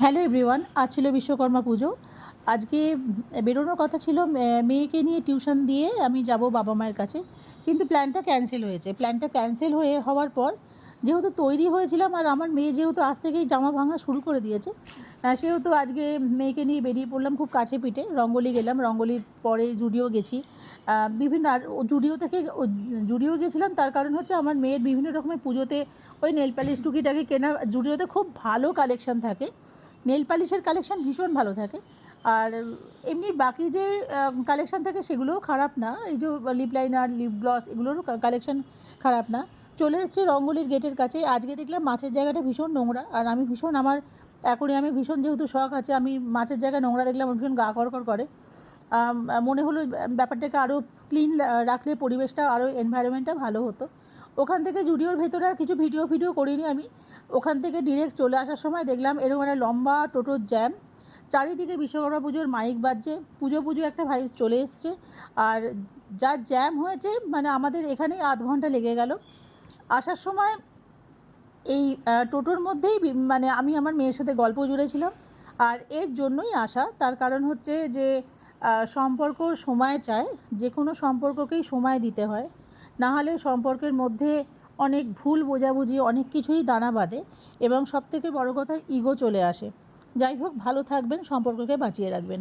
Hello everyone, আজ ছিল বিশ্বকর্মা পুজো। আজকে বেরোনোর কথা ছিল মেয়েকে নিয়ে টিউশন দিয়ে আমি যাব বাবা মায়ের কাছে। কিন্তু প্ল্যানটা ক্যান্সেল হয়েছে। প্ল্যানটা ক্যান্সেল হয়ে হওয়ার পর যেহেতু তৈরি হয়েছিলাম, আর আমার মেয়ে যেহেতু আজ থেকেই জামা ভাঙা শুরু করে দিয়েছে সেহেতু আজকে মেয়েকে নিয়ে বেরিয়ে পড়লাম খুব কাছে পিঠে। রঙ্গলি গেলাম, রঙ্গলির পরে জুডিও গেছি। বিভিন্ন আর জুডিও থেকে জুডিও গেছিলাম, তার কারণ হচ্ছে আমার মেয়ের বিভিন্ন রকমের পুজোতে ওই নেল পালিশ টুকিটাকি কেনা জুডিওতে খুব ভালো কালেকশন থাকে। নেল পালিশের কালেকশন ভীষণ ভালো থাকে। আর এমনি বাকি যে কালেকশন থাকে সেগুলোও খারাপ না। এই যে লিপ লাইনার লিপ গ্লস এগুলোরও কালেকশন খারাপ না। চলে এসেছি রঙ্গলির গেটের কাছে। আজকে দেখলাম মাছের জায়গাটা ভীষণ নোংরা। আর আমি ভীষণ আমার আমি ভীষণ যেহেতু শখ আছে, আমি মাছের জায়গায় নোংরা দেখলাম ভীষণ গা করকর করে। মনে হলো ব্যাপারটাকে আরও ক্লিন রাখলে পরিবেশটা আরও এনভায়রনমেন্টটা ভালো হতো। ওখান থেকে জুডিওর ভেতরে আর কিছু ভিডিও ভিডিও করিনি আমি। ওখান থেকে ডিরেক্ট চলে আসার সময় দেখলাম এরকম একটা লম্বা টোটোর জ্যাম চারিদিকে বিশ্বকর্মা পুজোর মাইক বাজছে, পুজো পুজো একটা ভাই চলে এসছে। আর যা জ্যাম হয়েছে মানে আমাদের এখানেই আধ ঘণ্টা লেগে গেল। আসার সময় এই টোটোর মধ্যেই মানে আমি আমার মেয়ের সাথে গল্প জুড়েছিলাম। আর এর জন্যই আসা, তার কারণ হচ্ছে যে সম্পর্ক সময় চায় যে কোনো সম্পর্ককেই সময় দিতে হয়। না হলে সম্পর্কের মধ্যে অনেক ভুল বোঝাবুঝি, অনেক কিছুই দানা বাঁধে এবং সবথেকে বড় কথা ইগো চলে আসে। যাই হোক, ভালো থাকবেন, সম্পর্ককে বাঁচিয়ে রাখবেন।